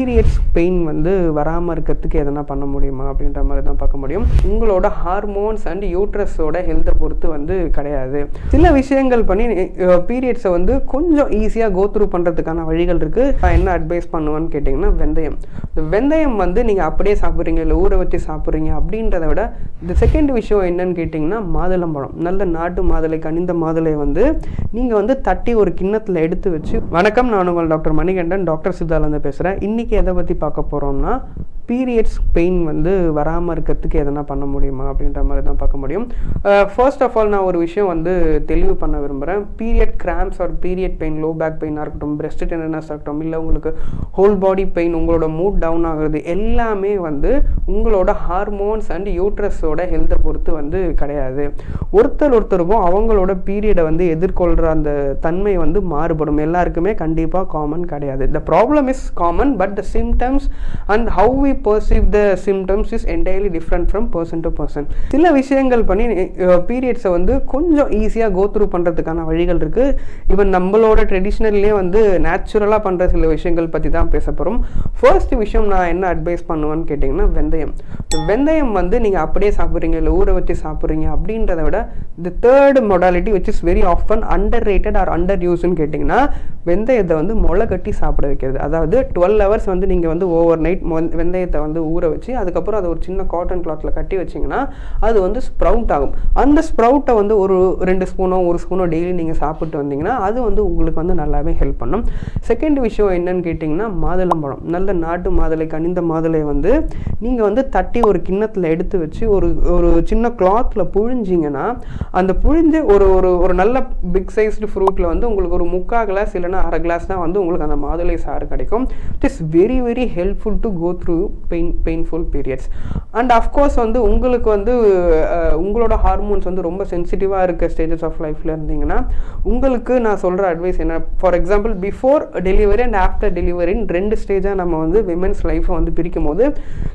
Periods pain வந்து வராமல் இருக்கிறதுக்கு எதனா பண்ண முடியுமா அப்படின்ற மாதிரி தான் பார்க்க முடியும். உங்களோட ஹார்மோன்ஸ் அண்ட் யூட்ரஸோட ஹெல்த்தை பொறுத்து வந்து கிடையாது. சில விஷயங்கள் பண்ணி பீரியட்ஸை வந்து கொஞ்சம் ஈஸியாக கோத்ரூ பண்ணுறதுக்கான வழிகள் இருக்குது நான் என்ன அட்வைஸ் பண்ணுவேன்னு கேட்டிங்கன்னா வெந்தயம். இந்த வெந்தயம் வந்து நீங்கள் அப்படியே சாப்பிட்றீங்க இல்லை ஊற வச்சு சாப்பிட்றீங்க அப்படின்றத விட இந்த செகண்ட் விஷயம் என்னன்னு கேட்டிங்கன்னா மாதுளம்பழம் நல்ல நாட்டு மாதுளை கனிந்த மாதுளை வந்து நீங்கள் வந்து தட்டி ஒரு கிண்ணத்தில் எடுத்து வச்சு வணக்கம் நான் உங்கள் டாக்டர் மணிகண்டன் டாக்டர் சித்தாலந்து பேசுகிறேன் இன்றைக்கி எதை பற்றி பார்க்க போகிறோம்னா பீரியட்ஸ் பெயின் வந்து வராமல் இருக்கிறதுக்கு எதனா பண்ண முடியுமா அப்படின்ற மாதிரி தான் பார்க்க முடியும். ஃபர்ஸ்ட் ஆஃப் ஆல் நான் ஒரு விஷயம் வந்து தெளிவு பண்ண விரும்புகிறேன் period cramps or period pain low back பெயினாக இருக்கட்டும் பிரெஸ்ட் டெண்டர்னஸ் இருக்கட்டும் இல்லை உங்களுக்கு ஹோல் பாடி பெயின் உங்களோட மூட் டவுன் ஆகுறது எல்லாமே வந்து உங்களோட ஹார்மோன்ஸ் அண்ட் யூட்ரஸோட ஹெல்த்தை பொறுத்து வந்து கிடையாது. ஒருத்தர் ஒருத்தருக்கும் அவங்களோட பீரியடை வந்து எதிர்கொள்கிற அந்த தன்மை வந்து மாறுபடும். எல்லாருக்குமே கண்டிப்பாக காமன் கிடையாது. The problem is common but the symptoms and how we perceive the symptoms is entirely different from person to person சில விஷயங்கள் பண்ணி பீரியட்ஸை வந்து கொஞ்சம் ஈஸியாக கோ த்ரூ பண்ணுறதுக்கான வழிகள் இருக்குது ஈவன் நம்மளோட ட்ரெடிஷ்னல்லே வந்து நேச்சுரலாக பண்ணுற சில விஷயங்கள் பற்றி தான் பேச போகிறோம் ஃபர்ஸ்ட் விஷயம் நான் என்ன அட்வைஸ் பண்ணுவேன்னு கேட்டிங்கன்னா வெந்தயம். வெந்தயம் வந்து நீங்கள் அப்படியே சாப்பிட்றீங்க இல்லை ஊற வச்சு சாப்பிட்றீங்க அப்படின்றத விட the third modality which is very often underrated or under யூஸ்ன்னு கேட்டிங்கன்னா வெந்தயத்தை வந்து முளை கட்டி சாப்பிட வைக்கிறது. அதாவது டுவெல் ஹவர்ஸ் வந்து நீங்கள் வந்து ஓவர் நைட் வெந்தயத்தை வந்து ஊற வச்சு அதுக்கப்புறம் அதை ஒரு சின்ன காட்டன் கிளாத்தில் கட்டி வச்சிங்கன்னா அது வந்து ஸ்ப்ரவுட் ஆகும். அந்த ஸ்ப்ரவுட்டை வந்து ஒரு ரெண்டு ஸ்பூனோ ஒரு ஸ்பூனோ டெய்லி நீங்கள் சாப்பிட்டு வந்தீங்கன்னா அது வந்து உங்களுக்கு வந்து நல்லாவே ஹெல்ப் பண்ணும். செகண்ட் விஷயம் என்னன்னு கேட்டிங்கன்னா மாதுளம்பழம் நல்ல நாட்டு மாதுளை கனிந்த மாதுளை வந்து நீங்கள் வந்து தட்டி ஒரு கிண்ணத்தில் எடுத்து வச்சு ஒரு ஒரு சின்ன கிளாத்தில் புழிஞ்சிங்கன்னா அந்த புழிஞ்சு ஒரு ஒரு ஒரு நல்ல பிக் சைஸ்டு ஃப்ரூட்டில் வந்து உங்களுக்கு ஒரு முக்கால் கிளாஸ் இல்லைன்னா அரை கிளாஸ் தான் வந்து உங்களுக்கு அந்த மாதுளை சாறு கிடைக்கும். It is very very helpful to go through pain painful periods and of course வந்து உங்களுக்கு வந்து உங்களோட ஹார்மோன்ஸ் வந்து ரொம்ப சென்சிட்டிவாக இருக்க ஸ்டேஜஸ் ஆஃப் லைஃப்பில் இருந்தீங்கன்னா உங்களுக்கு நான் சொல்கிற அட்வைஸ் என்ன? For example before delivery and after டெலிவரின்னு ரெண்டு ஸ்டேஜாக நம்ம வந்து விமென்ஸ் லைஃப்பை வந்து பிரிக்கும் போது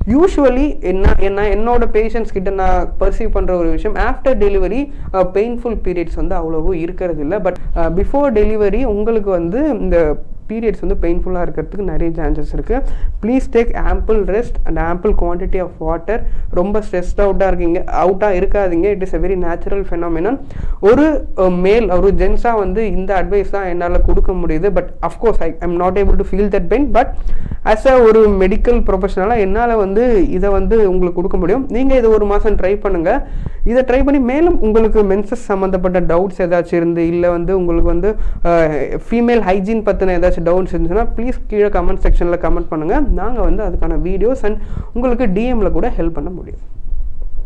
யூஸ்வலி என்ன என்ன என்னோட பேஷண்ட்ஸ் கிட்ட நான் பர்சீவ் பண்ணுற ஒரு விஷயம் ஆஃப்டர் டெலிவரி பெயின்ஃபுல் பீரியட்ஸ் வந்து அவ்வளோவும் இருக்கிறது இல்லை பட் பிஃபோர் டெலிவரி உங்களுக்கு வந்து இந்த பீரியட்ஸ் வந்து பெயின்ஃபுல்லாக இருக்கிறதுக்கு நிறைய சான்சஸ் இருக்குது please take ample rest and ample quantity of water ரொம்ப ஸ்ட்ரெஸ்ட் அவுட்டாக இருக்கீங்க. அவுட்டாக இருக்காதீங்க. It is a very natural phenomenon. ஒரு மேல் ஒரு ஜென்ஸாக வந்து இந்த அட்வைஸ் தான் என்னால் கொடுக்க முடியுது. But of course I I'm not able to feel that pain but as a ஒரு மெடிக்கல் ப்ரொஃபஷனலாக என்னால் வந்து இதை வந்து உங்களுக்கு கொடுக்க முடியும். நீங்கள் இதை ஒரு மாதம் ட்ரை பண்ணுங்கள் இதை ட்ரை பண்ணி மேலும் உங்களுக்கு மென்சஸ் சம்மந்தப்பட்ட டவுட்ஸ் ஏதாச்சும் இருந்து இல்லை வந்து உங்களுக்கு வந்து ஃபீமேல் ஹைஜீன் பற்றின ஏதாச்சும் டவுட்ஸ் இருந்துச்சுன்னா ப்ளீஸ் கீழே கமெண்ட் செக்ஷனில் கமெண்ட் பண்ணுங்கள் நாங்கள் வந்து அதுக்கான வீடியோஸ் அண்ட் உங்களுக்கு டிஎம்மில் கூட ஹெல்ப் பண்ண முடியும்.